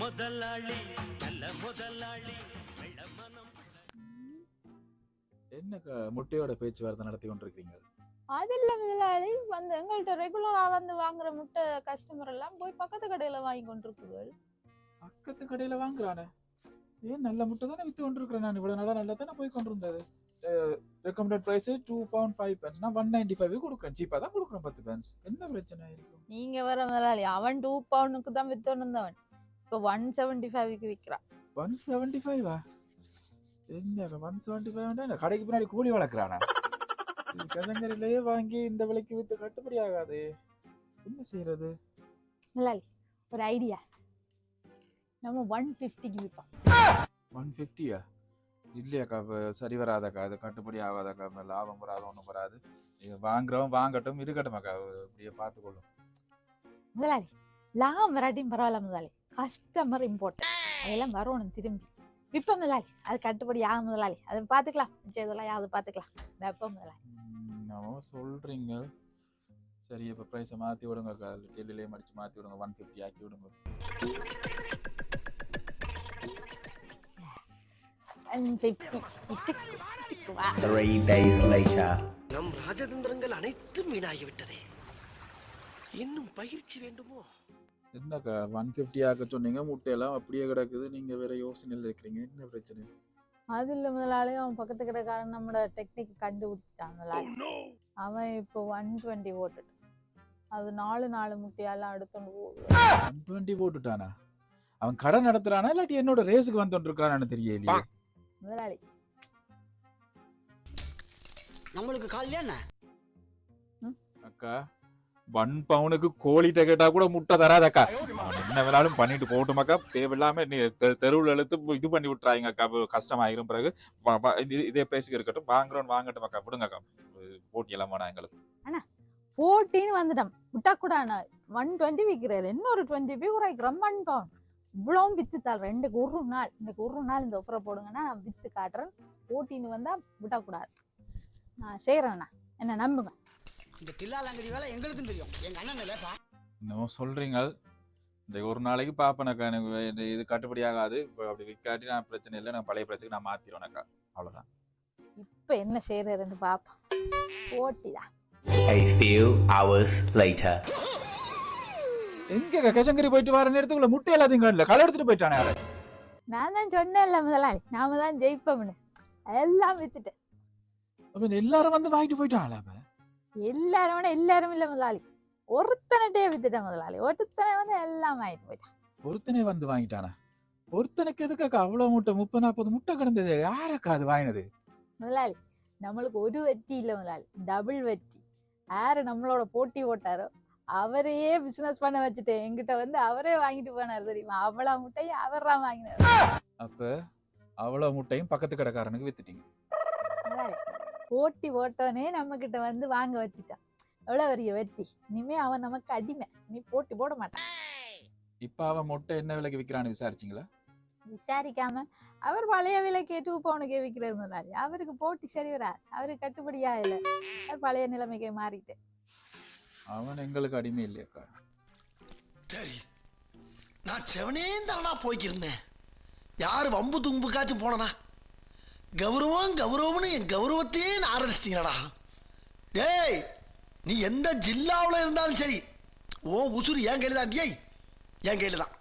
முதலாளி நல்ல முதலாளி வெள்ள மனம் என்ன முட்டையோட பேச்சுவார்த்தை நடத்தி கொண்டிருக்கீங்க அது இல்ல முதலாளி வந்து எங்கள்கிட்ட ரெகுலரா வந்து வாங்குற முட்டை கஸ்டமர் எல்லாம் போய் பக்கத்து கடையில வாங்கி கொண்டிருக்குகள் பக்கத்து கடையில வாங்குறானே? ஏன் நல்ல முட்டை தானே வித்து கொண்டிருக்கிறேன் நான்? இவ்வளவு நாளா நல்லா தானே போய் கொண்டிருந்தது. Recommended price two pound five pence நான் ஒன் நைன்டி ஃபைவ் கொடுக்குறேன். சீப்பா தான் கொடுக்குறேன் பத்து பென்ஸ் என்ன பிரச்சனை இருக்கும்? நீங்க வர முதலாளி அவன் டூ பவுனுக்கு தான் வித்தோன்னு இருந்தவன். இப்ப ஒன் செவன்டி ஃபைவ்க்கு விக்கிறான் ஒன் செவன்டி ஃபைவா என்ன ஒன் செவன்டி ஃபைவ் கடைக்கு பின்னாடி கூலி வளர்க்குறானா? கசங்கரிலேயே வாங்கி இந்த விலைக்கு வித்து கட்டுப்படி ஆகாது. என்ன செய்யறது முதலாளி ஒரு ஐடியா நம்ம ஒன் ஃபிஃப்டிக்கு விற்போம் ஒன் ஃபிஃப்டியா இல்லையாக்கா சரி வராதக்கா இது கட்டுப்படி ஆகாதக்கா லாபம் வராது ஒன்றும் வராது. இது வாங்குறவன் வாங்கட்டும் இருக்கட்டும்க்கா அப்படியே பார்த்துக்கொள்ளும். முதலாளி லாபம் வராட்டியும் பரவாயில்ல முதலாளி கஸ்டமர் இம்பார்ட்டன்ட் அதெல்லாம் வரணும் திரும்பி. விற்போம் முதலாளி. அது கட்டுப்படி ஆகும் முதலாளி. அதை பார்த்துக்கலாம். இதெல்லாம் அது பார்த்துக்கலாம். வெப்பம் முதலாளி. நம்ம சொல்றீங்க. சரி இப்போ ப்ரைஸை மாற்றி விடுங்கக்கா டெல்லிலே மடிச்சு மாற்றி விடுங்க. ஒன் ஃபிஃப்டி ஆக்கி விடுங்க. நம் ராஜதந்திரங்கள் அனைத்தும் வீணாகிவிட்டதே. இன்னும் பயிற்சி வேண்டுமோ? என்னக்கா ஒன் ஃபிஃப்டி ஆக்க சொன்னீங்க முட்டையெல்லாம் அப்படியே கிடக்குது. நீங்க வேற யோசனையில் இருக்கிறீங்க. என்ன பிரச்சனை? அது இல்ல முதலாளி அவன் பக்கத்து கடைக்காரன் நம்மளோட டெக்னிக் கண்டுபிடிச்சிட்டான் முதலாளி. அவன் இப்போ ஒன் டுவெண்ட்டி போட்டுட்டு அது நாலு நாலு முட்டையெல்லாம் எடுத்துட்டு போகுது. ஒன் டுவெண்ட்டி போட்டுட்டானா? அவன் கடை நடத்துறானா இல்லாட்டி என்னோட ரேஸுக்கு வந்து இருக்கானான்னு தெரியலையே முதலாளி. நம்மளுக்கு காலையா என்ன? அக்கா ஒன் பவுனுக்கு கோழி கேட்டா கூட முட்டை தராதக்கா. என்ன வேணாலும் பண்ணிட்டு போட்டுமாக்கா தேவையில்லாம நீ தெருவில் இழுத்து இது பண்ணி விட்டுறாங்க அக்கா அப்ப கஷ்டமாயிரும் பிறகு. இது- இதே பேசிக்க இருக்கட்டும். வாங்குறோம் வாங்கட்டும் அக்கா விடுங்கக்கா போட்டி எல்லாம் வேணாம் எங்களுக்கு. போட்டின்னு வந்துட்டோம். விட்டா கூட ஒன் டுவெண்ட்டி விற்கிறாரு இன்னொரு டுவெண்ட்டி பி குறைக்கிறோம் ஒன் பவுன் இவ்வளவும் வித்து தள்ளுறேன் ரெண்டுக்கு ஒரு நாள். இன்னைக்கு ஒரு நாள் இந்த ஒஃபரை போடுங்கன்னா வித்து காட்டுறேன். போட்டின்னு வந்தா கூடாது. நான் செய்கிறேண்ணா என்ன நம்புங்க. இந்த தில்லாலங்கடி வேலை எங்களுக்கும் தெரியும். எங்க அண்ணன் லேசா இன்னும் சொல்றீங்க. இந்த ஒரு நாளைக்கு பாப்பனக்கா எனக்கு இது- இது கட்டுப்படி ஆகாது. இப்போ அப்படி விற்காட்டி நான் பிரச்சனை இல்லை. நான் பழைய பிரச்சனைக்கு நான் மாத்திடுவேனக்கா அவ்வளவுதான். இப்போ என்ன செய்யறதுன்னு பார்ப்போம் போட்டி தான் A few hours later. எங்க கச்சங்கரி போயிட்டு வர நேரத்துக்குள்ள முட்டை எல்லாத்தையும் காணல களை எடுத்துட்டு போயிட்டானே யாரு. நான் தான் சொன்னேன்ல முதலாளி. நாம தான் ஜெயிப்போம்னு. எல்லாம் வித்துட்டேன் அப்ப எல்லாரும் வந்து வாங்கிட்டு போயிட்டாங்களா அப்ப? எல்லாரும் விட எல்லாரும் இல்ல முதலாளி ஒருத்தனட்டே வித்துட்டேன் முதலாளி ஒருத்தனை வந்து எல்லாம் வாங்கிட்டு போயிட்டான் ஒருத்தனே வந்து வாங்கிட்டானா ஒருத்தனுக்கு எதுக்காக்கா அவ்வளவு முட்டை முப்பது நாற்பது முட்டை கிடந்தது யாரக்கா அது வாங்கினது முதலாளி நம்மளுக்கு ஒரு வெற்றி இல்ல முதலாளி டபுள் வெற்றி யாரு நம்மளோட போட்டி போட்டாரோ அவரையே பிசினஸ் பண்ண வச்சுட்டு என்கிட்ட வந்து அவரே வாங்கிட்டு போனார் தெரியுமா அவ்வளவு முட்டையும் அவர் தான் வாங்கினார் அப்ப அவ்வளவு முட்டையும் பக்கத்து கடைக்காரனுக்கு வித்துட்டீங்க போட்டி போட்டவனே நம்ம கிட்ட வந்து வாங்க வச்சுட்டான். எவ்வளவு பெரிய வெற்றி. இனிமே அவன் நமக்கு அடிமை. நீ போட்டி போட மாட்டான். இப்ப அவன் முட்டை என்ன விலைக்கு விக்கிறான்னு விசாரிச்சீங்களா? விசாரிக்காம அவர் பழைய விலைக்கு டூ பவுனுக்கே விற்கிறார் முதலாளி. அவருக்கு போட்டி சரி வராது. அவருக்கு கட்டுப்படியா இல்ல. அவர் பழைய நிலைமைக்கு மாறிட்டு. அவன் எங்களுக்கு அடிமை இல்லையாக்கா சரி. நான் செவனே தானா போய்க்கிருந்தேன். யாரு வம்பு தும்புக்காச்சும் போனனா? கௌரவம் கௌரவம்னு என் கௌரவத்தையே நான் ஆரம்பிச்சிட்டீங்களா டேய் நீ எந்த ஜில்லாவில் இருந்தாலும் சரி ஓ உசுறு என் கையில் தான் டேய் என் கையில் தான்